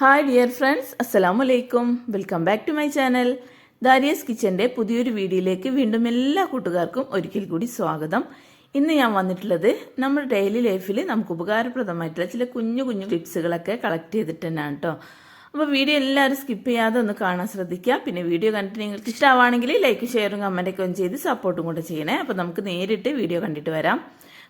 Hi dear friends അസ്സലാമു അലൈക്കും welcome back to my channel Dariyas കിച്ചന്റെ പുതിയൊരു വീഡിയോയിലേക്ക് വീണ്ടും എല്ലാ കൂട്ടുകാർക്കും ഒരിക്കൽ കൂടി സ്വാഗതം. ഇന്ന് ഞാൻ വന്നിട്ടുള്ളത് നമ്മുടെ ഡെയിലി ലൈഫിൽ നമുക്ക് ഉപകാരപ്രദമായിട്ടുള്ള ചില കുഞ്ഞു കുഞ്ഞു ടിപ്സുകളൊക്കെ കളക്ട് ചെയ്തിട്ട് തന്നെയാണ് കേട്ടോ അപ്പോൾ വീഡിയോ എല്ലാവരും സ്കിപ്പ് ചെയ്യാതെ ഒന്ന് കാണാൻ ശ്രദ്ധിക്കുക. പിന്നെ വീഡിയോ കണ്ടിട്ട് നിങ്ങൾക്ക് ഇഷ്ടമാണെങ്കിൽ ലൈക്ക് ഷെയറും കമന്റൊക്കെ ഒന്ന് ചെയ്ത് സപ്പോർട്ടും കൂടെ ചെയ്യണേ. അപ്പോൾ നമുക്ക് നേരിട്ട് വീഡിയോ കണ്ടിട്ട് വരാം.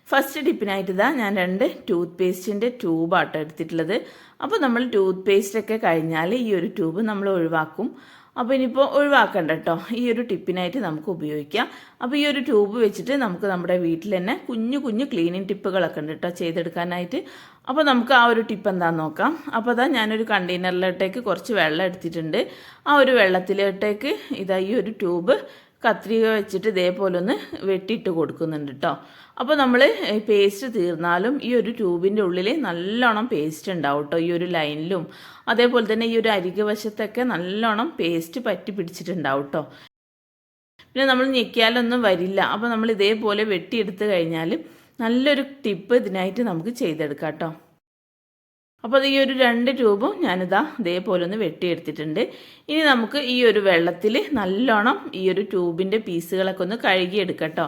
ഫസ്റ്റ് ടിപ്പിനായിട്ട് ഇതാ ഞാൻ രണ്ട് ടൂത്ത് പേസ്റ്റിന്റെ ട്യൂബാട്ടോ എടുത്തിട്ടുള്ളത്. അപ്പോൾ നമ്മൾ ടൂത്ത് പേസ്റ്റ് ഒക്കെ കഴിഞ്ഞാൽ ഈ ഒരു ട്യൂബ് നമ്മൾ ഒഴിവാക്കും. അപ്പോൾ ഇനിയിപ്പോൾ ഒഴിവാക്കണ്ട കേട്ടോ ഈ ഒരു ടിപ്പിനായിട്ട് നമുക്ക് ഉപയോഗിക്കാം. അപ്പോൾ ഈ ഒരു ട്യൂബ് വെച്ചിട്ട് നമുക്ക് നമ്മുടെ വീട്ടിൽ തന്നെ കുഞ്ഞു കുഞ്ഞു ക്ലീനിങ് ടിപ്പുകളൊക്കെ ഉണ്ട് കേട്ടോ ചെയ്തെടുക്കാനായിട്ട്. അപ്പോൾ നമുക്ക് ആ ഒരു ടിപ്പ് എന്താണെന്ന് നോക്കാം. അപ്പോൾ അതാ ഞാനൊരു കണ്ടെയ്നറിലോട്ടേക്ക് കുറച്ച് വെള്ളം എടുത്തിട്ടുണ്ട്. ആ ഒരു വെള്ളത്തിലോട്ടേക്ക് ഇതാ ഈ ഒരു ട്യൂബ് കത്രിക വെച്ചിട്ട് ഇതേപോലെ ഒന്ന് വെട്ടിയിട്ട് കൊടുക്കുന്നുണ്ട് കേട്ടോ അപ്പോൾ നമ്മൾ പേസ്റ്റ് തീർന്നാലും ഈ ഒരു ട്യൂബിന്റെ ഉള്ളിൽ നല്ലോണം പേസ്റ്റ് ഉണ്ടാവും കേട്ടോ ഈ ഒരു ലൈനിലും. അതേപോലെ തന്നെ ഈ ഒരു അരികെ വശത്തൊക്കെ നല്ലോണം പേസ്റ്റ് പറ്റി പിടിച്ചിട്ടുണ്ടാവും കേട്ടോ പിന്നെ നമ്മൾ ഞെക്കിയാലൊന്നും വരില്ല. അപ്പോൾ നമ്മൾ ഇതേപോലെ വെട്ടിയെടുത്ത് കഴിഞ്ഞാൽ നല്ലൊരു ടിപ്പ് ഇതിനായിട്ട് നമുക്ക് ചെയ്തെടുക്കാം കേട്ടോ അപ്പോൾ ഈ ഒരു രണ്ട് ട്യൂബും ഞാനിതാ ഇതേപോലെ ഒന്ന് വെട്ടിയെടുത്തിട്ടുണ്ട്. ഇനി നമുക്ക് ഈ ഒരു വെള്ളത്തിൽ നല്ലോണം ഈ ഒരു ട്യൂബിന്റെ പീസുകളൊക്കെ ഒന്ന് കഴുകിയെടുക്കട്ടോ.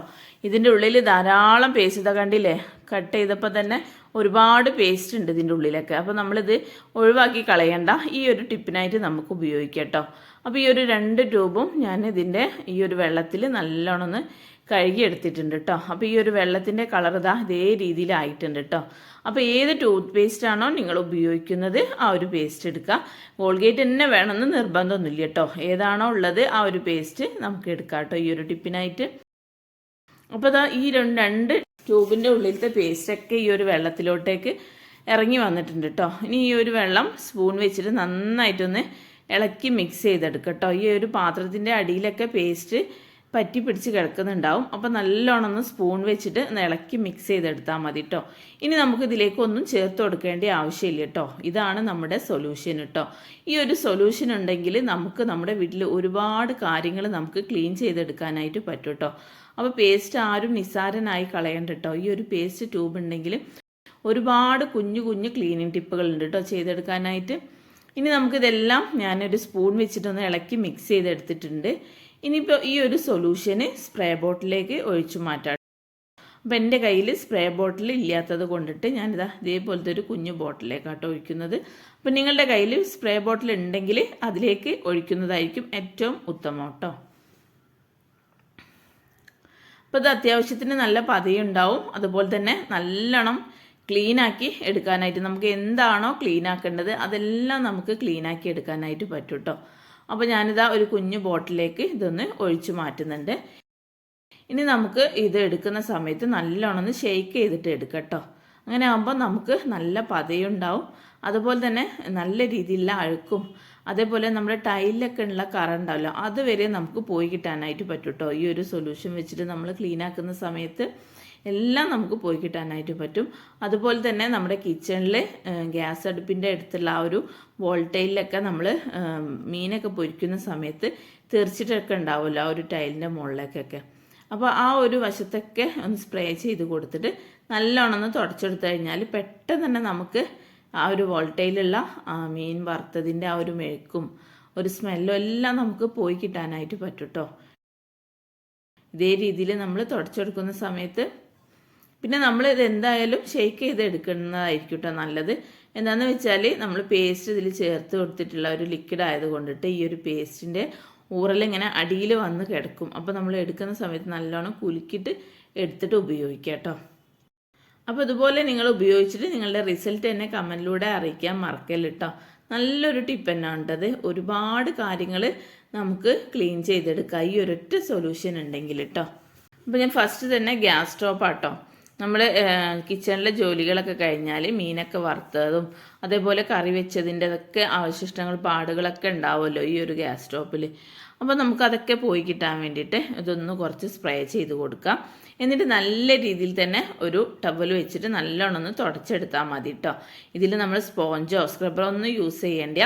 ഇതിന്റെ ഉള്ളിൽ ധാരാളം പേസ്റ്റ് ഇതാ കണ്ടില്ലേ? കട്ട് ചെയ്തപ്പോൾ തന്നെ ഒരുപാട് പേസ്റ്റ് ഉണ്ട് ഇതിന്റെ ഉള്ളിലൊക്കെ. അപ്പോൾ നമ്മളിത് ഒഴിവാക്കി കളയണ്ട. ഈ ഒരു ടിപ്പിനായിട്ട് നമുക്ക് ഉപയോഗിക്കാം കേട്ടോ. അപ്പോൾ ഈ ഒരു രണ്ട് ട്യൂബും ഞാൻ ഇതിന്റെ ഈ ഒരു വെള്ളത്തിൽ നല്ലോണം ഒന്ന് കഴുകി എടുത്തിട്ടുണ്ട് കേട്ടോ അപ്പോൾ ഈ ഒരു വെള്ളത്തിന്റെ കളർ ഇതാ ഇതേ രീതിയിലായിട്ടുണ്ട് കേട്ടോ അപ്പോൾ ഏത് ടൂത്ത് പേസ്റ്റ് ആണോ നിങ്ങൾ ഉപയോഗിക്കുന്നത് ആ ഒരു പേസ്റ്റ് എടുക്കുക. കോൾഗേറ്റ് തന്നെ വേണമെന്ന് നിർബന്ധമൊന്നുമില്ല കേട്ടോ ഏതാണോ ഉള്ളത് ആ ഒരു പേസ്റ്റ് നമുക്ക് എടുക്കാം കേട്ടോ ഈ ഒരു ടിപ്പിനായിട്ട്. അപ്പോൾ ഇതാ ഈ രണ്ട് രണ്ട് ട്യൂബിന്റെ ഉള്ളിലത്തെ പേസ്റ്റൊക്കെ ഈ ഒരു വെള്ളത്തിലോട്ടേക്ക് ഇറങ്ങി വന്നിട്ടുണ്ട് കേട്ടോ ഇനി ഈ ഒരു വെള്ളം സ്പൂൺ വെച്ചിട്ട് നന്നായിട്ടൊന്ന് ഇളക്കി മിക്സ് ചെയ്തെടുക്കുക കേട്ടോ ഈ ഒരു പാത്രത്തിന്റെ അടിയിലൊക്കെ പേസ്റ്റ് പറ്റി പിടിച്ച് കിടക്കുന്നുണ്ടാവും. അപ്പോൾ നല്ലോണം ഒന്ന് സ്പൂൺ വെച്ചിട്ട് ഒന്ന് ഇളക്കി മിക്സ് ചെയ്തെടുത്താൽ മതി കേട്ടോ ഇനി നമുക്ക് ഇതിലേക്ക് ഒന്നും ചേർത്ത് കൊടുക്കേണ്ട ആവശ്യമില്ല കേട്ടോ ഇതാണ് നമ്മുടെ സൊല്യൂഷൻ കേട്ടോ ഈ ഒരു സൊല്യൂഷൻ ഉണ്ടെങ്കിൽ നമുക്ക് നമ്മുടെ വീട്ടിൽ ഒരുപാട് കാര്യങ്ങൾ നമുക്ക് ക്ലീൻ ചെയ്തെടുക്കാനായിട്ട് പറ്റും കേട്ടോ അപ്പോൾ പേസ്റ്റ് ആരും നിസ്സാരനായി കളയണ്ട കേട്ടോ ഈ ഒരു പേസ്റ്റ് ട്യൂബ് ഉണ്ടെങ്കിൽ ഒരുപാട് കുഞ്ഞു കുഞ്ഞു ക്ലീനിങ് ടിപ്പുകളുണ്ട് കേട്ടോ ചെയ്തെടുക്കാനായിട്ട്. ഇനി നമുക്കിതെല്ലാം ഞാനൊരു സ്പൂൺ വെച്ചിട്ടൊന്ന് ഇളക്കി മിക്സ് ചെയ്തെടുത്തിട്ടുണ്ട്. ഇനിയിപ്പോൾ ഈ ഒരു സൊല്യൂഷന് സ്പ്രേ ബോട്ടിലേക്ക് ഒഴിച്ചു മാറ്റാം. അപ്പം എന്റെ കയ്യിൽ സ്പ്രേ ബോട്ടിൽ ഇല്ലാത്തത് കൊണ്ടിട്ട് ഞാനിതാ ഇതേപോലത്തെ ഒരു കുഞ്ഞു ബോട്ടിലേക്കാട്ടോ ഒഴിക്കുന്നത്. അപ്പം നിങ്ങളുടെ കയ്യിൽ സ്പ്രേ ബോട്ടിൽ ഉണ്ടെങ്കിൽ അതിലേക്ക് ഒഴിക്കുന്നതായിരിക്കും ഏറ്റവും ഉത്തമം കേട്ടോ. അപ്പോൾ ഇത് അത്യാവശ്യത്തിന് നല്ല പതയുണ്ടാവും. അതുപോലെ തന്നെ നല്ലോണം ക്ലീനാക്കി എടുക്കാനായിട്ട് നമുക്ക് എന്താണോ ക്ലീനാക്കേണ്ടത് അതെല്ലാം നമുക്ക് ക്ലീനാക്കി എടുക്കാനായിട്ട് പറ്റും കേട്ടോ. അപ്പോൾ ഞാനിതാ ഒരു കുഞ്ഞു ബോട്ടിലേക്ക് ഇതൊന്ന് ഒഴിച്ചു മാറ്റുന്നുണ്ട്. ഇനി നമുക്ക് ഇത് എടുക്കുന്ന സമയത്ത് നല്ലോണം ഒന്ന് ഷെയ്ക്ക് ചെയ്തിട്ട് എടുക്കട്ടോ. അങ്ങനെ ആകുമ്പോൾ നമുക്ക് നല്ല പതയുണ്ടാവും. അതുപോലെ തന്നെ നല്ല രീതിയിലുള്ള അഴുക്കും. അതേപോലെ നമ്മുടെ ടൈലിലൊക്കെ ഉള്ള കറ ഉണ്ടാവില്ല അതുവരെ നമുക്ക് പോയി കിട്ടാനായിട്ട് പറ്റും കേട്ടോ ഈ ഒരു സൊല്യൂഷൻ വെച്ചിട്ട് നമ്മൾ ക്ലീൻ ആക്കുന്ന സമയത്ത് എല്ലാം നമുക്ക് പോയി കിട്ടാനായിട്ട് പറ്റും. അതുപോലെ തന്നെ നമ്മുടെ കിച്ചണിൽ ഗ്യാസ് അടുപ്പിന്റെ അടുത്തുള്ള ആ ഒരു വോൾട്ടൈലിലൊക്കെ നമ്മൾ മീനൊക്കെ പൊരിക്കുന്ന സമയത്ത് തെറിച്ചിട്ടൊക്കെ ഉണ്ടാവുമല്ലോ ആ ഒരു ടൈലിന്റെ മുകളിലേക്കൊക്കെ. അപ്പോൾ ആ ഒരു വശത്തൊക്കെ ഒന്ന് സ്പ്രേ ചെയ്ത് കൊടുത്തിട്ട് നല്ലോണം ഒന്ന് തുടച്ചെടുത്തു കഴിഞ്ഞാൽ പെട്ടെന്ന് തന്നെ നമുക്ക് ആ ഒരു വോൾട്ടയിലുള്ള മീൻ വറുത്തതിന്റെ ആ ഒരു മെഴുക്കും ഒരു സ്മെല്ലും എല്ലാം നമുക്ക് പോയി കിട്ടാനായിട്ട് പറ്റും കേട്ടോ ഇതേ രീതിയിൽ നമ്മൾ തുടച്ചെടുക്കുന്ന സമയത്ത് പിന്നെ നമ്മൾ ഇത് എന്തായാലും ഷെയ്ക്ക് ചെയ്ത് എടുക്കുന്നതായിരിക്കും കേട്ടോ നല്ലത്. എന്താണെന്ന് വെച്ചാൽ നമ്മൾ പേസ്റ്റ് ഇതിൽ ചേർത്ത് കൊടുത്തിട്ടുള്ള ഒരു ലിക്വിഡ് ആയത് കൊണ്ടിട്ട് ഈ ഒരു പേസ്റ്റിന്റെ ഊറലിങ്ങനെ അടിയിൽ വന്ന് കിടക്കും. അപ്പോൾ നമ്മൾ എടുക്കുന്ന സമയത്ത് നല്ലോണം കുലുക്കിയിട്ട് എടുത്തിട്ട് ഉപയോഗിക്കാം കേട്ടോ. അപ്പോൾ ഇതുപോലെ നിങ്ങൾ ഉപയോഗിച്ചിട്ട് നിങ്ങളുടെ റിസൾട്ട് എന്നെ കമന്റിലൂടെ അറിയിക്കാൻ മറക്കല്ല കേട്ടോ നല്ലൊരു ടിപ്പ് തന്നെ ഉണ്ടത് ഒരുപാട് കാര്യങ്ങൾ നമുക്ക് ക്ലീൻ ചെയ്തെടുക്കാം. ഈ ഒരൊറ്റ സൊല്യൂഷൻ ഉണ്ടെങ്കിൽ കേട്ടോ അപ്പോൾ ഞാൻ ഫസ്റ്റ് തന്നെ ഗ്യാസ് സ്റ്റോപ്പ് ആട്ടോ. നമ്മൾ കിച്ചണിലെ ജോലികളൊക്കെ കഴിഞ്ഞാൽ മീനൊക്കെ വറുത്തതും അതേപോലെ കറി വെച്ചതിന്റെതൊക്കെ അവശിഷ്ടങ്ങൾ പാടുകളൊക്കെ ഉണ്ടാവുമല്ലോ ഈ ഒരു ഗ്യാസ് സ്റ്റോപ്പിൽ അപ്പോൾ നമുക്കതൊക്കെ പോയി കിട്ടാൻ വേണ്ടിയിട്ട് ഇതൊന്ന് കുറച്ച് സ്പ്രേ ചെയ്ത് കൊടുക്കാം. എന്നിട്ട് നല്ല രീതിയിൽ തന്നെ ഒരു ടവൽ വെച്ചിട്ട് നല്ലോണം ഒന്ന് തുടച്ചെടുത്താൽ മതി കേട്ടോ ഇതിൽ നമ്മൾ സ്പോഞ്ചോ സ്ക്രബറോ ഒന്നും യൂസ് ചെയ്യേണ്ട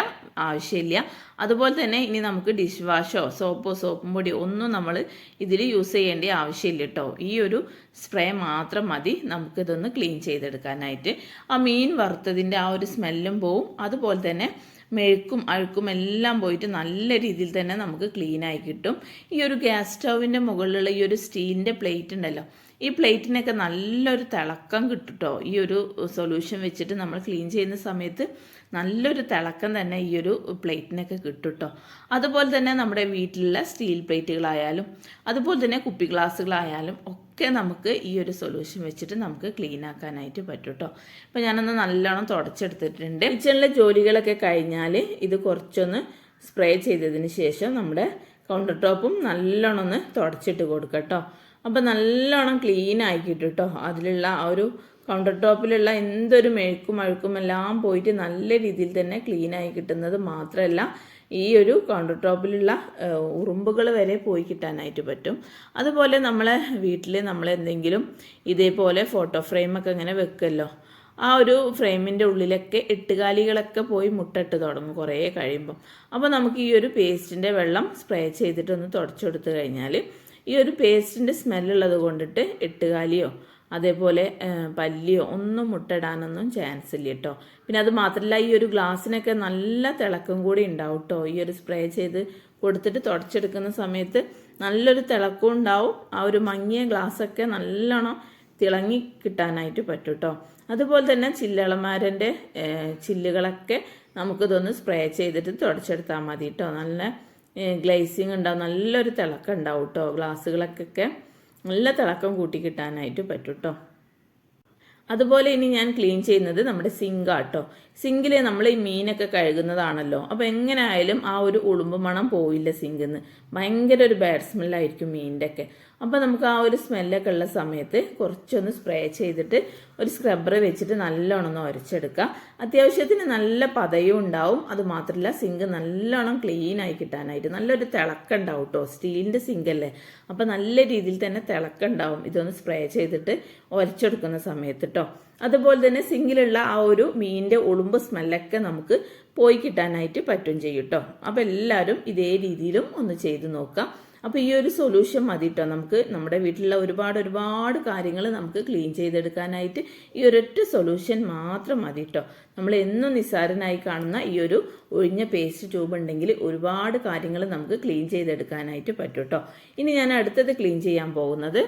ആവശ്യമില്ല. അതുപോലെ തന്നെ ഇനി നമുക്ക് ഡിഷ് വാഷോ സോപ്പോ സോപ്പും പൊടിയോ ഒന്നും നമ്മൾ ഇതിൽ യൂസ് ചെയ്യേണ്ട ആവശ്യമില്ല കേട്ടോ ഈ ഒരു സ്പ്രേ മാത്രം മതി നമുക്കിതൊന്ന് ക്ലീൻ ചെയ്തെടുക്കാനായിട്ട്. ആ മീൻ വറുത്തതിന്റെ ആ ഒരു സ്മെല്ലും പോവും. അതുപോലെ തന്നെ മെഴുക്കും അഴുക്കും എല്ലാം പോയിട്ട് നല്ല രീതിയിൽ തന്നെ നമുക്ക് ക്ലീൻ ആയി കിട്ടും. ഈ ഒരു ഗ്യാസ് സ്റ്റൗവിന്റെ മുകളിലുള്ള ഈ ഒരു സ്റ്റീലിന്റെ പ്ലേറ്റ് ഉണ്ടല്ലോ ഈ പ്ലേറ്റിനൊക്കെ നല്ലൊരു തിളക്കം കിട്ടുട്ടോ? ഈ ഒരു സൊല്യൂഷൻ വെച്ചിട്ട് നമ്മൾ ക്ലീൻ ചെയ്യുന്ന സമയത്ത് നല്ലൊരു തിളക്കം തന്നെ ഈ ഒരു പ്ലേറ്റിനൊക്കെ കിട്ടുട്ടോ. അതുപോലെ തന്നെ നമ്മുടെ വീട്ടിലുള്ള സ്റ്റീൽ പ്ലേറ്റുകളായാലും അതുപോലെ തന്നെ കുപ്പി ഗ്ലാസ്സുകളായാലും ഒക്കെ നമുക്ക് ഈ ഒരു സൊല്യൂഷൻ വെച്ചിട്ട് നമുക്ക് ക്ലീൻ ആക്കാനായിട്ട് പറ്റും കേട്ടോ അപ്പോൾ ഞാനൊന്ന് നല്ലോണം തുടച്ചെടുത്തിട്ടുണ്ട്. കിച്ചണിലെ ജോലികളൊക്കെ കഴിഞ്ഞാൽ ഇത് കുറച്ചൊന്ന് സ്പ്രേ ചെയ്തതിന് ശേഷം നമ്മുടെ കൗണ്ടർ ടോപ്പും നല്ലോണം ഒന്ന് തുടച്ചിട്ട് കൊടുക്കുക കേട്ടോ അപ്പോൾ നല്ലോണം ക്ലീൻ ആക്കിയിട്ട് കേട്ടോ അതിലുള്ള ആ ഒരു കൗണ്ടർ ടോപ്പിലുള്ള എന്തൊരു മെഴുക്കും അഴുക്കും എല്ലാം പോയിട്ട് നല്ല രീതിയിൽ തന്നെ ക്ലീൻ ആയി കിട്ടുന്നത് മാത്രമല്ല ഈ ഒരു കൗണ്ടർ ടോപ്പിലുള്ള ഉറുമ്പുകൾ വരെ പോയി കിട്ടാനായിട്ട് പറ്റും. അതുപോലെ നമ്മളെ വീട്ടിൽ നമ്മൾ എന്തെങ്കിലും ഇതേപോലെ ഫോട്ടോ ഫ്രെയിമൊക്കെ ഇങ്ങനെ വെക്കുമല്ലോ ആ ഒരു ഫ്രെയിമിന്റെ ഉള്ളിലൊക്കെ എട്ടുകാലികളൊക്കെ പോയി മുട്ടിട്ട് തുടങ്ങും കുറേ കഴിയുമ്പം. അപ്പോൾ നമുക്ക് ഈ ഒരു പേസ്റ്റിന്റെ വെള്ളം സ്പ്രേ ചെയ്തിട്ടൊന്ന് തുടച്ചെടുത്ത് കഴിഞ്ഞാൽ ഈ ഒരു പേസ്റ്റിന്റെ സ്മെല്ലുള്ളത് കൊണ്ടിട്ട് എട്ടുകാലിയോ അതേപോലെ പല്ലിയോ ഒന്നും മുട്ടയിടാനൊന്നും ചാൻസ് ഇല്ല കേട്ടോ പിന്നെ അത് മാത്രമല്ല ഈ ഒരു ഗ്ലാസ്സിനൊക്കെ നല്ല തിളക്കം കൂടി ഉണ്ടാവും കേട്ടോ ഈ ഒരു സ്പ്രേ ചെയ്ത് കൊടുത്തിട്ട് തുടച്ചെടുക്കുന്ന സമയത്ത് നല്ലൊരു തിളക്കം ഉണ്ടാവും. ആ ഒരു മങ്ങിയ ഗ്ലാസ്സൊക്കെ നല്ലോണം തിളങ്ങി കിട്ടാനായിട്ട് പറ്റും കേട്ടോ അതുപോലെ തന്നെ ചില്ലളമാരന്റെ ചില്ലുകളൊക്കെ നമുക്കിതൊന്ന് സ്പ്രേ ചെയ്തിട്ട് തുടച്ചെടുത്താൽ മതി കേട്ടോ നല്ല ഗ്ലേസിങ് ഉണ്ടാവും. നല്ലൊരു തിളക്കം ഉണ്ടാവും കേട്ടോ ഗ്ലാസ്സുകളൊക്കെ നല്ല തിളക്കം കൂട്ടി കിട്ടാനായിട്ട് പറ്റും കേട്ടോ അതുപോലെ ഇനി ഞാൻ ക്ലീൻ ചെയ്യുന്നത് നമ്മുടെ സിങ്കാട്ടോ സിങ്കിൽ നമ്മൾ ഈ മീനൊക്കെ കഴുകുന്നതാണല്ലോ. അപ്പോൾ എങ്ങനെ ആയാലും ആ ഒരു ഉളുമ്പ് മണം പോയില്ല സിങ്കിൽ നിന്ന് ഭയങ്കര ഒരു ബാഡ് സ്മെല്ലായിരിക്കും മീനിന്റെ ഒക്കെ അപ്പോൾ നമുക്ക് ആ ഒരു സ്മെല്ലൊക്കെ ഉള്ള സമയത്ത് കുറച്ചൊന്ന് സ്പ്രേ ചെയ്തിട്ട് ഒരു സ്ക്രബ്ബർ വെച്ചിട്ട് നല്ലോണം ഒന്ന് ഉരച്ചെടുക്കുക അത്യാവശ്യത്തിന് നല്ല പതയും ഉണ്ടാവും. അത് മാത്രമല്ല സിങ്ക് നല്ലോണം ക്ലീൻ ആയി കിട്ടാനായിട്ട് നല്ലൊരു തിളക്കം ഉണ്ടാവും കേട്ടോ സ്റ്റീലിന്റെ സിങ്കല്ലേ അപ്പോൾ നല്ല രീതിയിൽ തന്നെ തിളക്കം ഉണ്ടാവും. ഇതൊന്ന് സ്പ്രേ ചെയ്തിട്ട് ഉരച്ചെടുക്കുന്ന സമയത്ത് കേട്ടോ അതുപോലെ തന്നെ സിങ്കിലുള്ള ആ ഒരു മീനിന്റെ ഉളുമ്പ് സ്മെല്ലൊക്കെ നമുക്ക് പോയി കിട്ടാനായിട്ട് പറ്റും ചെയ്യും കേട്ടോ അപ്പോൾ എല്ലാവരും ഇതേ രീതിയിലും ഒന്ന് ചെയ്ത് നോക്കാം. അപ്പോൾ ഈ ഒരു സൊല്യൂഷൻ മതി കേട്ടോ നമുക്ക്? നമ്മുടെ വീട്ടിലുള്ള ഒരുപാട് ഒരുപാട് കാര്യങ്ങൾ നമുക്ക് ക്ലീൻ ചെയ്തെടുക്കാനായിട്ട് ഈ ഒരൊറ്റ സൊല്യൂഷൻ മാത്രം മതി കേട്ടോ നമ്മൾ എന്നും നിസ്സാരനായി കാണുന്ന ഈ ഒരു ഒഴിഞ്ഞ പേസ്റ്റ് ട്യൂബ് ഉണ്ടെങ്കിൽ ഒരുപാട് കാര്യങ്ങൾ നമുക്ക് ക്ലീൻ ചെയ്തെടുക്കാനായിട്ട് പറ്റും കേട്ടോ ഇനി ഞാൻ അടുത്തത് ക്ലീൻ ചെയ്യാൻ പോകുന്നത്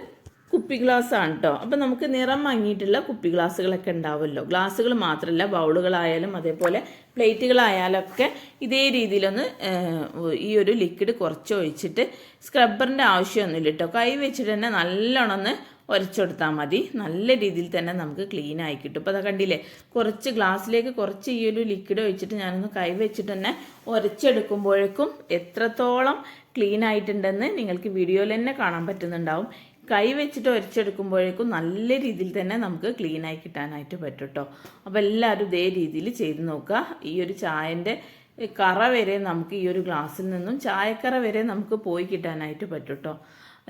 കുപ്പി ഗ്ലാസ് ആണ് കേട്ടോ അപ്പം നമുക്ക് നിറം മങ്ങിയിട്ടുള്ള കുപ്പി ഗ്ലാസ്സുകളൊക്കെ ഉണ്ടാവുമല്ലോ. ഗ്ലാസ്സുകൾ മാത്രമല്ല ബൗളുകളായാലും അതേപോലെ പ്ലേറ്റുകളായാലൊക്കെ ഇതേ രീതിയിലൊന്ന് ഈ ഒരു ലിക്വിഡ് കുറച്ച് ഒഴിച്ചിട്ട് സ്ക്രബ്ബറിന്റെ ആവശ്യമൊന്നുമില്ല കേട്ടോ കൈ വെച്ചിട്ട് തന്നെ നല്ലോണം ഒന്ന് ഉരച്ചെടുത്താൽ മതി. നല്ല രീതിയിൽ തന്നെ നമുക്ക് ക്ലീൻ ആയി കിട്ടും. ഇപ്പോൾ അത് കണ്ടില്ലേ കുറച്ച് ഗ്ലാസ്സിലേക്ക് കുറച്ച് ഈ ഒരു ലിക്വിഡ് ഒഴിച്ചിട്ട് ഞാനൊന്ന് കൈ വെച്ചിട്ട് തന്നെ ഉരച്ചെടുക്കുമ്പോഴേക്കും എത്രത്തോളം ക്ലീൻ ആയിട്ടുണ്ടെന്ന് നിങ്ങൾക്ക് വീഡിയോയിൽ തന്നെ കാണാൻ പറ്റുന്നുണ്ടാവും. കൈ വെച്ചിട്ട് ഒരച്ചെടുക്കുമ്പോഴേക്കും നല്ല രീതിയിൽ തന്നെ നമുക്ക് ക്ലീൻ ആയി കിട്ടാനായിട്ട് പറ്റും കേട്ടോ അപ്പോൾ എല്ലാവരും ഇതേ രീതിയിൽ ചെയ്ത് നോക്കുക. ഈ ഒരു ചായന്റെ കറ വരെ നമുക്ക് ഈ ഒരു ഗ്ലാസ്സിൽ നിന്നും ചായക്കറ വരെ നമുക്ക് പോയി കിട്ടാനായിട്ട് പറ്റും കേട്ടോ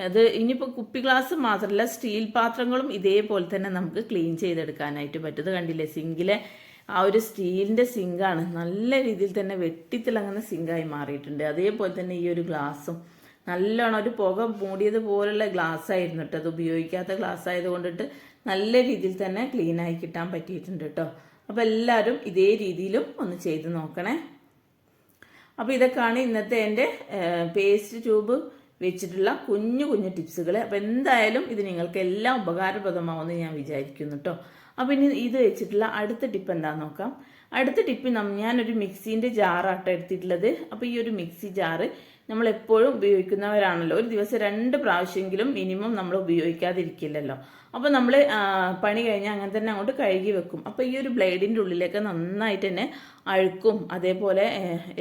അത് ഇനിയിപ്പോൾ കുപ്പി ഗ്ലാസ് മാത്രമല്ല സ്റ്റീൽ പാത്രങ്ങളും ഇതേപോലെ തന്നെ നമുക്ക് ക്ലീൻ ചെയ്തെടുക്കാനായിട്ട് പറ്റും. കണ്ടില്ലേ? സിങ്കിലെ ആ ഒരു സ്റ്റീലിന്റെ സിങ്കാണ് നല്ല രീതിയിൽ തന്നെ വെട്ടിത്തിളങ്ങുന്ന സിങ്കായി മാറിയിട്ടുണ്ട്. അതേപോലെ തന്നെ ഈ ഒരു ഗ്ലാസും നല്ലോണം ഒരു പുക മൂടിയത് പോലുള്ള ഗ്ലാസ് ആയിരുന്നു കേട്ടോ. അത് ഉപയോഗിക്കാത്ത ഗ്ലാസ് ആയതുകൊണ്ടിട്ട് നല്ല രീതിയിൽ തന്നെ ക്ലീൻ ആയി കിട്ടാൻ പറ്റിയിട്ടുണ്ട് കേട്ടോ. അപ്പോൾ എല്ലാവരും ഇതേ രീതിയിലും ഒന്ന് ചെയ്ത് നോക്കണേ. അപ്പോൾ ഇതൊക്കെയാണ് ഇന്നത്തെ എന്റെ പേസ്റ്റ് ട്യൂബ് വെച്ചിട്ടുള്ള കുഞ്ഞു കുഞ്ഞു ടിപ്സുകൾ അപ്പോൾ എന്തായാലും ഇത് നിങ്ങൾക്ക് എല്ലാം ഉപകാരപ്രദമാവുമെന്ന് ഞാൻ വിചാരിക്കുന്നു കേട്ടോ. അപ്പോൾ ഇനി ഇത് വെച്ചിട്ടുള്ള അടുത്ത ടിപ്പ് എന്താണെന്ന് നോക്കാം. അടുത്ത ടിപ്പ് ഞാനൊരു മിക്സീന്റെ ജാറാട്ടോ എടുത്തിട്ടുള്ളത്. അപ്പോൾ ഈ ഒരു മിക്സി ജാറ് നമ്മൾ എപ്പോഴും ഉപയോഗിക്കുന്നവരാണല്ലോ. ഒരു ദിവസം രണ്ട് പ്രാവശ്യമെങ്കിലും മിനിമം നമ്മൾ ഉപയോഗിക്കാതിരിക്കില്ലല്ലോ. അപ്പോൾ നമ്മൾ പണി കഴിഞ്ഞാൽ അങ്ങനെ തന്നെ അങ്ങോട്ട് കഴുകി വെക്കും. അപ്പോൾ ഈ ഒരു ബ്ലേഡിന്റെ ഉള്ളിലൊക്കെ നന്നായിട്ട് തന്നെ അഴുക്കും. അതേപോലെ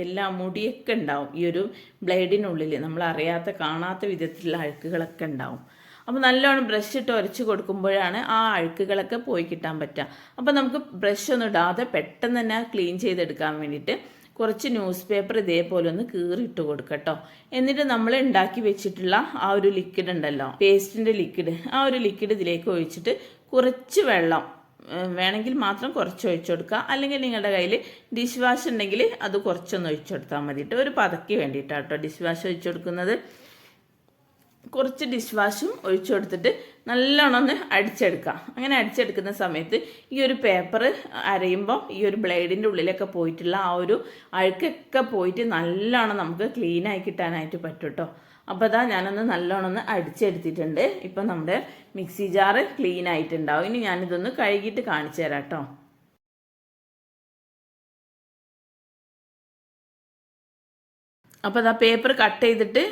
എല്ലാ മുടിയൊക്കെ ഉണ്ടാവും. ഈ ഒരു ബ്ലേഡിനുള്ളിൽ നമ്മൾ അറിയാത്ത കാണാത്ത വിധത്തിലുള്ള അഴുക്കുകളൊക്കെ ഉണ്ടാവും. അപ്പോൾ നല്ലോണം ബ്രഷ് ഇട്ട് ഉരച്ച് കൊടുക്കുമ്പോഴാണ് ആ അഴുക്കുകളൊക്കെ പോയി കിട്ടാൻ പറ്റുക. അപ്പോൾ നമുക്ക് ബ്രഷ് ഒന്നും ഇടാതെ പെട്ടെന്ന് തന്നെ ക്ലീൻ ചെയ്തെടുക്കാൻ വേണ്ടിയിട്ട് കുറച്ച് ന്യൂസ് പേപ്പർ ഇതേപോലെ ഒന്ന് കീറിയിട്ട് കൊടുക്കട്ടോ. എന്നിട്ട് നമ്മൾ ഉണ്ടാക്കി വെച്ചിട്ടുള്ള ആ ഒരു ലിക്വിഡ് ഉണ്ടല്ലോ പേസ്റ്റിന്റെ ലിക്വിഡ് ആ ഒരു ലിക്വിഡ് ഇതിലേക്ക് ഒഴിച്ചിട്ട് കുറച്ച് വെള്ളം വേണമെങ്കിൽ മാത്രം കുറച്ച് ഒഴിച്ചു കൊടുക്കുക. അല്ലെങ്കിൽ നിങ്ങളുടെ കയ്യിൽ ഡിഷ് വാഷ് ഉണ്ടെങ്കിൽ അത് കുറച്ചൊന്ന് ഒഴിച്ചു കൊടുത്താൽ മതിയിട്ട് ഒരു പതക്കി വേണ്ടിയിട്ടാട്ടോ ഡിഷ് വാഷ് ഒഴിച്ചു കൊടുക്കുന്നത്. കുറച്ച് ഡിഷ് വാഷും ഒഴിച്ചു കൊടുത്തിട്ട് നല്ലോണം ഒന്ന് അടിച്ചെടുക്കാം. അങ്ങനെ അടിച്ചെടുക്കുന്ന സമയത്ത് ഈ ഒരു പേപ്പർ അരയുമ്പോൾ ഈ ഒരു ബ്ലേഡിന്റെ ഉള്ളിലൊക്കെ പോയിട്ടുള്ള ആ ഒരു അഴുക്കൊക്കെ പോയിട്ട് നല്ലോണം നമുക്ക് ക്ലീൻ ആയി കിട്ടാനായിട്ട് പറ്റും കേട്ടോ അപ്പോൾ അതാ ഞാനൊന്ന് നല്ലോണം ഒന്ന് അടിച്ചെടുത്തിട്ടുണ്ട്. ഇപ്പം നമ്മുടെ മിക്സി ജാറ് ക്ലീൻ ആയിട്ടുണ്ടാവും. ഇനി ഞാനിതൊന്ന് കഴുകിയിട്ട് കാണിച്ചു തരാം കേട്ടോ അപ്പോൾ ആ പേപ്പർ കട്ട് ചെയ്തിട്ട്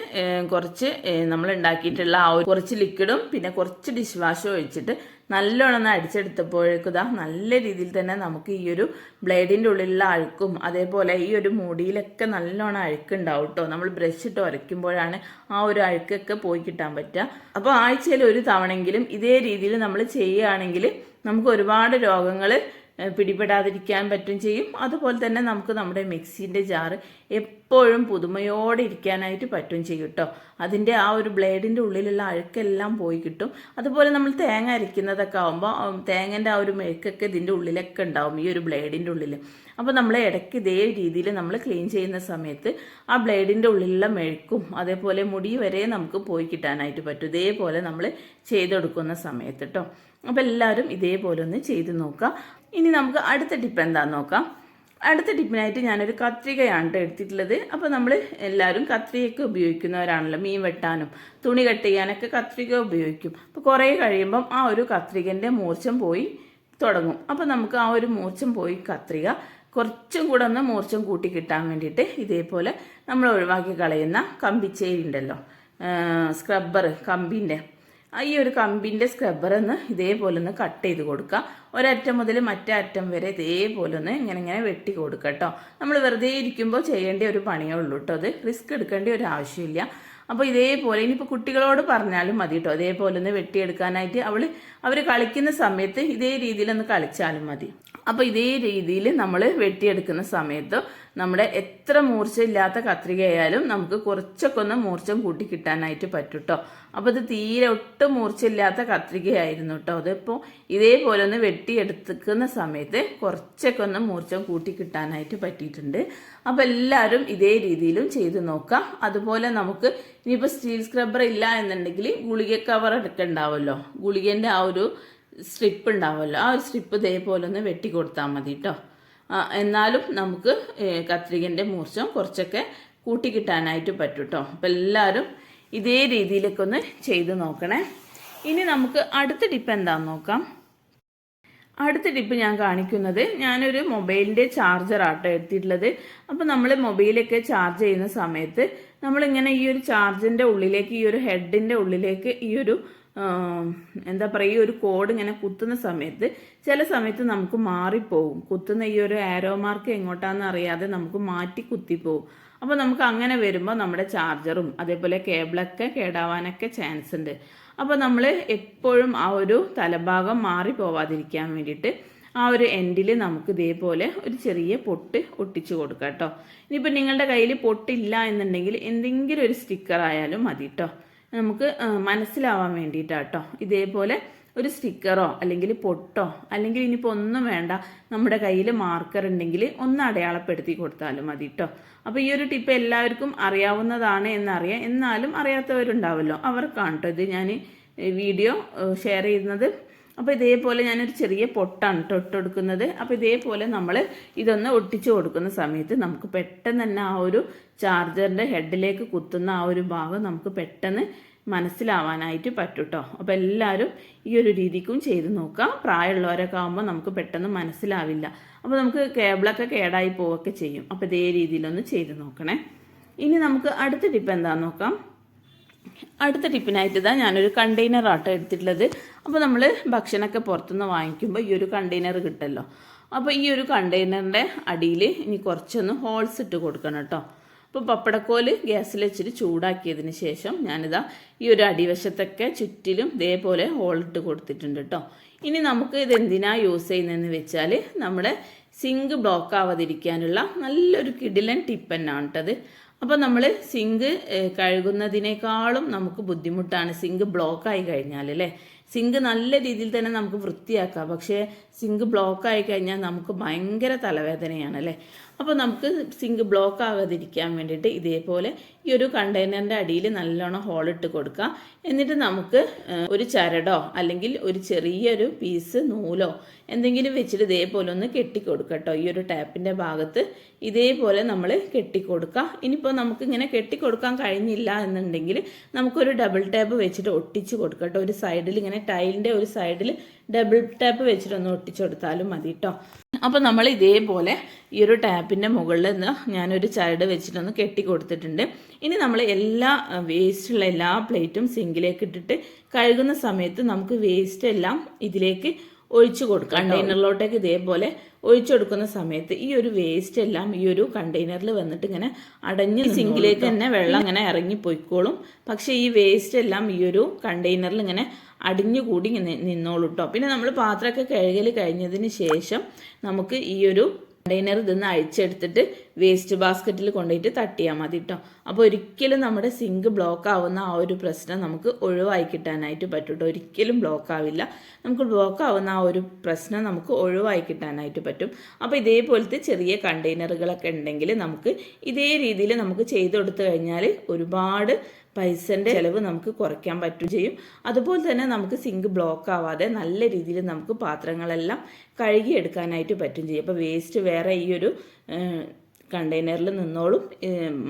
കുറച്ച് നമ്മൾ ഉണ്ടാക്കിയിട്ടുള്ള ആ ഒരു കുറച്ച് ലിക്വിഡും പിന്നെ കുറച്ച് ഡിഷ് വാഷും ഒഴിച്ചിട്ട് നല്ലോണം അടിച്ചെടുത്തപ്പോഴേക്കും ഇതാ നല്ല രീതിയിൽ തന്നെ നമുക്ക് ഈ ഒരു ബ്ലേഡിന്റെ ഉള്ളിലുള്ള അഴുക്കും അതേപോലെ ഈ ഒരു മുടിയിലൊക്കെ നല്ലോണം അഴുക്കുണ്ടാവും കേട്ടോ നമ്മൾ ബ്രഷ് ഇട്ട് ഉരയ്ക്കുമ്പോഴാണ് ആ ഒരു അഴുക്കൊക്കെ പോയി കിട്ടാൻ പറ്റുക. അപ്പോൾ ആഴ്ചയിൽ ഒരു തവണെങ്കിലും ഇതേ രീതിയിൽ നമ്മൾ ചെയ്യുകയാണെങ്കിൽ നമുക്ക് ഒരുപാട് രോഗങ്ങൾ പിടിപെടാതിരിക്കാൻ പറ്റും ചെയ്യും. അതുപോലെ തന്നെ നമുക്ക് നമ്മുടെ മിക്സിന്റെ ജാറ് എപ്പോഴും പുതുമയോടെ ഇരിക്കാനായിട്ട് പറ്റും ചെയ്യും കേട്ടോ അതിന്റെ ആ ഒരു ബ്ലേഡിന്റെ ഉള്ളിലുള്ള അഴുക്കെല്ലാം പോയി കിട്ടും. അതുപോലെ നമ്മൾ തേങ്ങ അരയ്ക്കുന്നതൊക്കെ ആകുമ്പോൾ തേങ്ങന്റെ ആ ഒരു മെഴുക്കൊക്കെ ഇതിന്റെ ഉള്ളിലൊക്കെ ഉണ്ടാവും ഈ ഒരു ബ്ലേഡിന്റെ ഉള്ളിൽ അപ്പോൾ നമ്മൾ ഇടയ്ക്ക് ഇതേ രീതിയിൽ നമ്മൾ ക്ലീൻ ചെയ്യുന്ന സമയത്ത് ആ ബ്ലേഡിന്റെ ഉള്ളിലുള്ള മെഴുക്കും അതേപോലെ മുടി വരെ നമുക്ക് പോയി കിട്ടാനായിട്ട് പറ്റും. ഇതേപോലെ നമ്മൾ ചെയ്തെടുക്കുന്ന സമയത്ത് കേട്ടോ അപ്പോൾ എല്ലാവരും ഇതേപോലെ ഒന്ന് ചെയ്ത് നോക്കുക. ഇനി നമുക്ക് അടുത്ത ടിപ്പ് എന്താണെന്ന് നോക്കാം. അടുത്ത ടിപ്പിനായിട്ട് ഞാനൊരു കത്രികയാണ് ട്ടോ എടുത്തിട്ടുള്ളത്. അപ്പോൾ നമ്മൾ എല്ലാവരും കത്രികയൊക്കെ ഉപയോഗിക്കുന്നവരാണല്ലോ. മീൻ വെട്ടാനും തുണി കട്ട് ചെയ്യാനൊക്കെ കത്രിക ഉപയോഗിക്കും. അപ്പോൾ കുറേ കഴിയുമ്പം ആ ഒരു കത്രികന്റെ മൂർച്ചം പോയി തുടങ്ങും. അപ്പോൾ നമുക്ക് ആ ഒരു മൂർച്ചം പോയി കത്രിക കുറച്ചും കൂടെ ഒന്ന് മൂർച്ചം കൂട്ടി കിട്ടാൻ വേണ്ടിയിട്ട് ഇതേപോലെ നമ്മൾ ഒഴിവാക്കി കളയുന്ന കമ്പിച്ചേരി ഉണ്ടല്ലോ. സ്ക്രബ്ബർ കമ്പിന്റെ ഈ ഒരു കമ്പിന്റെ സ്ക്രബ്ബർ ഒന്ന് ഇതേപോലെ ഒന്ന് കട്ട് ചെയ്ത് കൊടുക്കുക ഒരറ്റം മുതൽ മറ്റേ അറ്റം വരെ ഇതേപോലെ ഒന്ന് ഇങ്ങനെ ഇങ്ങനെ വെട്ടി കൊടുക്കുക കേട്ടോ നമ്മൾ വെറുതെ ഇരിക്കുമ്പോൾ ചെയ്യേണ്ട ഒരു പണിയേ ഉള്ളൂ കേട്ടോ അത് റിസ്ക് എടുക്കേണ്ട ഒരു ആവശ്യമില്ല. അപ്പോൾ ഇതേപോലെ ഇനിയിപ്പോൾ കുട്ടികളോട് പറഞ്ഞാലും മതി കേട്ടോ അതേപോലെ ഒന്ന് വെട്ടിയെടുക്കാനായിട്ട് അവൾ അവർ കളിക്കുന്ന സമയത്ത് ഇതേ രീതിയിലൊന്ന് കളിച്ചാലും മതി. അപ്പോൾ ഇതേ രീതിയിൽ നമ്മൾ വെട്ടിയെടുക്കുന്ന സമയത്ത് നമ്മുടെ എത്ര മൂർച്ചയില്ലാത്ത കത്രികയായാലും നമുക്ക് കുറച്ചൊക്കെ ഒന്ന് മൂർച്ചം കൂട്ടി കിട്ടാനായിട്ട് പറ്റും കേട്ടോ അപ്പോൾ ഇത് തീരെ ഒട്ടും മൂർച്ചയില്ലാത്ത കത്രികയായിരുന്നു കേട്ടോ അതിപ്പോൾ ഇതേപോലെ ഒന്ന് വെട്ടിയെടുക്കുന്ന സമയത്ത് കുറച്ചൊക്കെ ഒന്ന് മൂർച്ചം കൂട്ടി കിട്ടാനായിട്ട് പറ്റിയിട്ടുണ്ട്. അപ്പോൾ എല്ലാവരും ഇതേ രീതിയിലും ചെയ്ത് നോക്കാം. അതുപോലെ നമുക്ക് ഇനിയിപ്പോൾ സ്റ്റീൽ സ്ക്രബ്ബർ ഇല്ല എന്നുണ്ടെങ്കിൽ ഗുളിക കവർ എടുക്കണ്ടാവല്ലോ. ഗുളികന്റെ ആ ഒരു സ്ട്രിപ്പ് ഉണ്ടാവുമല്ലോ. ആ ഒരു സ്ട്രിപ്പ് ഇതേപോലെ ഒന്ന് വെട്ടി കൊടുത്താൽ മതി കേട്ടോ എന്നാലും നമുക്ക് കത്രികന്റെ മൂർച്ചം കുറച്ചൊക്കെ കൂട്ടി കിട്ടാനായിട്ട് പറ്റും കേട്ടോ അപ്പം എല്ലാവരും ഇതേ രീതിയിലൊക്കെ ഒന്ന് ചെയ്ത് നോക്കണേ. ഇനി നമുക്ക് അടുത്ത ടിപ്പ് എന്താണെന്ന് നോക്കാം. അടുത്ത ടിപ്പ് ഞാൻ കാണിക്കുന്നത് ഞാനൊരു മൊബൈലിന്റെ ചാർജർ ആട്ടോ എടുത്തിട്ടുള്ളത്. അപ്പോൾ നമ്മൾ മൊബൈലൊക്കെ ചാർജ് ചെയ്യുന്ന സമയത്ത് നമ്മളിങ്ങനെ ഈ ഒരു ചാർജിന്റെ ഉള്ളിലേക്ക് ഈ ഒരു ഹെഡിന്റെ ഉള്ളിലേക്ക് ഈ ഒരു എന്താ പറയുക ഒരു കോഡ് ഇങ്ങനെ കുത്തുന്ന സമയത്ത് ചില സമയത്ത് നമുക്ക് മാറിപ്പോവും. കുത്തുന്ന ഈ ഒരു ആരോ മാർക്ക് എങ്ങോട്ടാണെന്ന് അറിയാതെ നമുക്ക് മാറ്റി കുത്തിപ്പോവും. അപ്പോൾ നമുക്ക് അങ്ങനെ വരുമ്പോൾ നമ്മുടെ ചാർജറും അതേപോലെ കേബിളൊക്കെ കേടാവാനൊക്കെ ചാൻസ് ഉണ്ട്. അപ്പോൾ നമ്മൾ എപ്പോഴും ആ ഒരു തലഭാഗം മാറി പോവാതിരിക്കാൻ വേണ്ടിയിട്ട് ആ ഒരു എൻഡിൽ നമുക്ക് ഇതേപോലെ ഒരു ചെറിയ പൊട്ട് ഒട്ടിച്ചു കൊടുക്കാം കേട്ടോ ഇനിയിപ്പോൾ നിങ്ങളുടെ കയ്യിൽ പൊട്ടില്ല എന്നുണ്ടെങ്കിൽ എന്തെങ്കിലും ഒരു സ്റ്റിക്കർ ആയാലും മതി കേട്ടോ നമുക്ക് മനസ്സിലാവാൻ മനസ്സിലാവാൻ വേണ്ടിയിട്ടാട്ടോ. ഇതേപോലെ ഒരു സ്റ്റിക്കറോ അല്ലെങ്കിൽ പൊട്ടോ അല്ലെങ്കിൽ ഇനിയിപ്പോൾ ഒന്നും വേണ്ട നമ്മുടെ കയ്യിൽ മാർക്കർ ഉണ്ടെങ്കിൽ ഒന്ന് അടയാളപ്പെടുത്തി കൊടുത്താലും മതി കേട്ടോ അപ്പോൾ ഈ ഒരു ടിപ്പ് എല്ലാവർക്കും അറിയാവുന്നതാണ് എന്നറിയാം. എന്നാലും അറിയാത്തവരുണ്ടാവല്ലോ. അവർക്കാണ് കേട്ടോ ഇത് ഞാൻ വീഡിയോ ഷെയർ ചെയ്യുന്നത്. അപ്പോൾ ഇതേപോലെ ഞാനൊരു ചെറിയ പൊട്ടാണ് തൊട്ടെടുക്കുന്നത് അപ്പോൾ ഇതേപോലെ നമ്മൾ ഇതൊന്ന് ഒട്ടിച്ചു കൊടുക്കുന്ന സമയത്ത് നമുക്ക് പെട്ടെന്ന് തന്നെ ആ ഒരു ചാർജറിന്റെ ഹെഡിലേക്ക് കുത്തുന്ന ആ ഒരു ഭാഗം നമുക്ക് പെട്ടെന്ന് മനസ്സിലാവാനായിട്ട് പറ്റും കേട്ടോ അപ്പോൾ എല്ലാവരും ഈ ഒരു രീതിക്കും ചെയ്ത് നോക്കാം. പ്രായമുള്ളവരൊക്കെ ആകുമ്പോൾ നമുക്ക് പെട്ടെന്ന് മനസ്സിലാവില്ല. അപ്പോൾ നമുക്ക് കേബിളൊക്കെ കേടായി പോവുകയൊക്കെ ചെയ്യും. അപ്പോൾ ഇതേ രീതിയിലൊന്ന് ചെയ്ത് നോക്കണേ. ഇനി നമുക്ക് അടുത്ത ടിപ്പ് എന്താണെന്ന് നോക്കാം? അടുത്ത ടിപ്പിനായിട്ട് ഇതാ ഞാനൊരു കണ്ടെയ്നർ ആട്ടോ എടുത്തിട്ടുള്ളത്. അപ്പോൾ നമ്മൾ ഭക്ഷണമൊക്കെ പുറത്തുനിന്ന് വാങ്ങിക്കുമ്പോൾ ഈ ഒരു കണ്ടെയ്നർ കിട്ടല്ലോ. അപ്പോൾ ഈ ഒരു കണ്ടെയ്നറിന്റെ അടിയിൽ ഇനി കുറച്ചൊന്ന് ഹോൾസ് ഇട്ട് കൊടുക്കണം കേട്ടോ. അപ്പോൾ പപ്പടക്കോൽ ഗ്യാസിൽ വെച്ചിട്ട് ചൂടാക്കിയതിന് ശേഷം ഞാനിതാ ഈ ഒരു അടിവശത്തൊക്കെ ചുറ്റിലും ഇതേപോലെ ഹോളിട്ട് കൊടുത്തിട്ടുണ്ട് കേട്ടോ. ഇനി നമുക്ക് ഇത് യൂസ് ചെയ്യുന്നതെന്ന് വെച്ചാൽ നമ്മുടെ സിങ്ക് ബ്ലോക്ക് ആവാതിരിക്കാനുള്ള നല്ലൊരു കിടിലൻ ടിപ്പ് തന്നെയാണ് കേട്ടത്. അപ്പോൾ നമ്മൾ സിങ്ക് കഴുകുന്നതിനേക്കാളും നമുക്ക് ബുദ്ധിമുട്ടാണ്. സിങ്ക് ബ്ലോക്ക് ആയി കഴിഞ്ഞാൽ അല്ലേ? സിങ്ക് നല്ല രീതിയിൽ തന്നെ നമുക്ക് വൃത്തിയാക്കാം. പക്ഷേ സിങ്ക് ബ്ലോക്ക് ആയി കഴിഞ്ഞാൽ നമുക്ക് ഭയങ്കര തലവേദനയാണ് അല്ലേ? അപ്പോൾ നമുക്ക് സിങ്ക് ബ്ലോക്ക് ആകാതിരിക്കാൻ വേണ്ടിയിട്ട് ഇതേപോലെ ഈ ഒരു കണ്ടെയ്നറിന്റെ അടിയിൽ നല്ലോണം ഹോളിട്ട് കൊടുക്കുക എന്നിട്ട് നമുക്ക് ഒരു ചരടോ അല്ലെങ്കിൽ ഒരു ചെറിയൊരു പീസ് നൂലോ എന്തെങ്കിലും വെച്ചിട്ട് ഇതേപോലെ ഒന്ന് കെട്ടിക്കൊടുക്കട്ടോ കേട്ടോ. ഈ ഒരു ടാപ്പിന്റെ ഭാഗത്ത് ഇതേപോലെ നമ്മൾ കെട്ടിക്കൊടുക്കുക ഇനിയിപ്പോൾ നമുക്ക് ഇങ്ങനെ കെട്ടിക്കൊടുക്കാൻ കഴിഞ്ഞില്ല എന്നുണ്ടെങ്കിൽ നമുക്കൊരു ഡബിൾ ടാപ്പ് വെച്ചിട്ട് ഒട്ടിച്ച് കൊടുക്കട്ടോ ഒരു സൈഡിൽ ഇങ്ങനെ ടൈലിന്റെ ഒരു സൈഡിൽ ഡബിൾ ടാപ്പ് വെച്ചിട്ടൊന്ന് ഒട്ടിച്ചു കൊടുത്താലും മതി കേട്ടോ അപ്പോൾ നമ്മൾ ഇതേപോലെ ഈ ഒരു ടാപ്പിന്റെ മുകളിൽ നിന്ന് ഞാനൊരു ചരട് വെച്ചിട്ടൊന്ന് കെട്ടി കൊടുത്തിട്ടുണ്ട്. ഇനി നമ്മൾ എല്ലാ വേസ്റ്റുള്ള എല്ലാ പ്ലേറ്റും സിങ്കിലേക്ക് ഇട്ടിട്ട് കഴുകുന്ന സമയത്ത് നമുക്ക് വേസ്റ്റ് എല്ലാം ഇതിലേക്ക് ഒഴിച്ചു കൊടുക്കാം. കണ്ടെയ്നറിലോട്ടേക്ക് ഇതേപോലെ ഒഴിച്ചു കൊടുക്കുന്ന സമയത്ത് ഈ ഒരു വേസ്റ്റ് എല്ലാം ഈ ഒരു കണ്ടെയ്നറിൽ വന്നിട്ട് ഇങ്ങനെ അടഞ്ഞ് സിങ്കിലേക്ക് തന്നെ വെള്ളം ഇങ്ങനെ ഇറങ്ങി പോയിക്കോളും പക്ഷേ ഈ വേസ്റ്റ് എല്ലാം ഈ ഒരു കണ്ടെയ്നറിൽ ഇങ്ങനെ അടിഞ്ഞുകൂടി കൂടി നിന്നോളൂ കേട്ടോ പിന്നെ നമ്മൾ പാത്രമൊക്കെ കഴുകൽ കഴിഞ്ഞതിന് ശേഷം നമുക്ക് ഈ ഒരു കണ്ടെയ്നർ ഇതൊന്ന് അഴിച്ചെടുത്തിട്ട് വേസ്റ്റ് ബാസ്ക്കറ്റിൽ കൊണ്ടുപോയിട്ട് തട്ടിയാൽ മതി കേട്ടോ അപ്പോൾ ഒരിക്കലും നമ്മുടെ സിങ്ക് ബ്ലോക്ക് ആവുന്ന ആ ഒരു പ്രശ്നം നമുക്ക് ഒഴിവായി കിട്ടാനായിട്ട് പറ്റും കേട്ടോ ഒരിക്കലും ബ്ലോക്ക് ആവില്ല. നമുക്ക് ബ്ലോക്ക് ആവുന്ന ആ ഒരു പ്രശ്നം നമുക്ക് ഒഴിവായി കിട്ടാനായിട്ട് പറ്റും. അപ്പോൾ ഇതേപോലത്തെ ചെറിയ കണ്ടെയ്നറുകളൊക്കെ ഉണ്ടെങ്കിൽ നമുക്ക് ഇതേ രീതിയിൽ നമുക്ക് ചെയ്തു കൊടുത്തു കഴിഞ്ഞാൽ ഒരുപാട് പൈസന്റെ ചിലവ് നമുക്ക് കുറയ്ക്കാൻ പറ്റും ചെയ്യും. അതുപോലെ തന്നെ നമുക്ക് സിങ്ക് ബ്ലോക്ക് ആവാതെ നല്ല രീതിയിൽ നമുക്ക് പാത്രങ്ങളെല്ലാം കഴുകിയെടുക്കാനായിട്ട് പറ്റും ചെയ്യും. അപ്പോൾ വേസ്റ്റ് വേറെ ഈ ഒരു കണ്ടെയ്നറിൽ നിന്നോളും.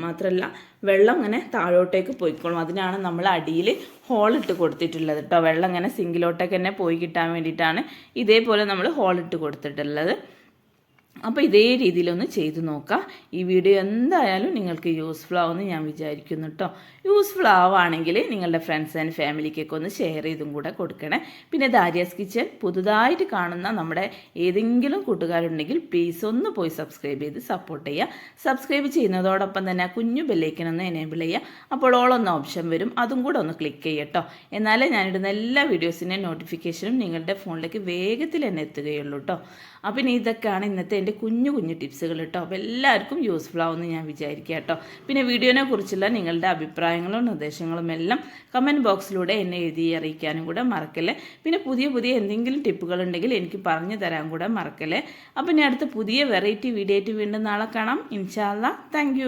മാത്രമല്ല വെള്ളം ഇങ്ങനെ താഴോട്ടേക്ക് പോയിക്കോളും. അതിനാണ് നമ്മൾ അടിയിൽ ഹോളിട്ട് കൊടുത്തിട്ടുള്ളത് കേട്ടോ. വെള്ളം ഇങ്ങനെ സിങ്കിലോട്ടേക്ക് തന്നെ പോയി കിട്ടാൻ വേണ്ടിയിട്ടാണ് ഇതേപോലെ നമ്മൾ ഹോളിട്ട് കൊടുത്തിട്ടുള്ളത്. അപ്പോൾ ഇതേ രീതിയിലൊന്ന് ചെയ്തു നോക്കാം. ഈ വീഡിയോ എന്തായാലും നിങ്ങൾക്ക് യൂസ്ഫുൾ ആവുമെന്ന് ഞാൻ വിചാരിക്കുന്നു കേട്ടോ യൂസ്ഫുൾ ആവുകയാണെങ്കിൽ നിങ്ങളുടെ ഫ്രണ്ട്സ് ആൻഡ് ഫാമിലിക്കൊക്കെ ഒന്ന് ഷെയർ ചെയ്തും കൂടെ കൊടുക്കണേ. പിന്നെ ദാരിയാസ് കിച്ചൻ പുതുതായിട്ട് കാണുന്ന നമ്മുടെ ഏതെങ്കിലും കൂട്ടുകാരുണ്ടെങ്കിൽ പ്ലീസ് ഒന്ന് പോയി സബ്സ്ക്രൈബ് ചെയ്ത് സപ്പോർട്ട് ചെയ്യുക. സബ്സ്ക്രൈബ് ചെയ്യുന്നതോടൊപ്പം തന്നെ ആ കുഞ്ഞു ബെല്ലേക്കനൊന്ന് എനേബിൾ ചെയ്യുക. അപ്പോൾ ഓളൊന്ന് ഓപ്ഷൻ വരും. അതും കൂടെ ഒന്ന് ക്ലിക്ക് ചെയ്യട്ടോ എന്നാലേ ഞാനിടുന്ന എല്ലാ വീഡിയോസിന്റെ നോട്ടിഫിക്കേഷനും നിങ്ങളുടെ ഫോണിലേക്ക് വേഗത്തിൽ തന്നെ എത്തുകയുള്ളൂ കേട്ടോ അപ്പം ഇനി ഇതൊക്കെയാണ് ഇന്നത്തെ എന്റെ കുഞ്ഞു കുഞ്ഞു ടിപ്സുകൾ കേട്ടോ. അപ്പോൾ എല്ലാവർക്കും യൂസ്ഫുൾ ആവുമെന്ന് ഞാൻ വിചാരിക്കുക കേട്ടോ. പിന്നെ വീഡിയോനെ കുറിച്ചുള്ള നിങ്ങളുടെ അഭിപ്രായങ്ങളും നിർദ്ദേശങ്ങളും എല്ലാം കമന്റ് ബോക്സിലൂടെ എന്നെ എഴുതി അറിയിക്കാനും കൂടെ മറക്കല്ലേ? പിന്നെ പുതിയ പുതിയ എന്തെങ്കിലും ടിപ്പുകൾ ഉണ്ടെങ്കിൽ എനിക്ക് പറഞ്ഞു തരാൻ കൂടെ മറക്കല്ലേ? അപ്പം ഞാൻ അടുത്ത പുതിയ വെറൈറ്റി വീഡിയോ ആയിട്ട് വീണ്ടും നാളെ കാണാം. ഇൻഷാല്ല താങ്ക്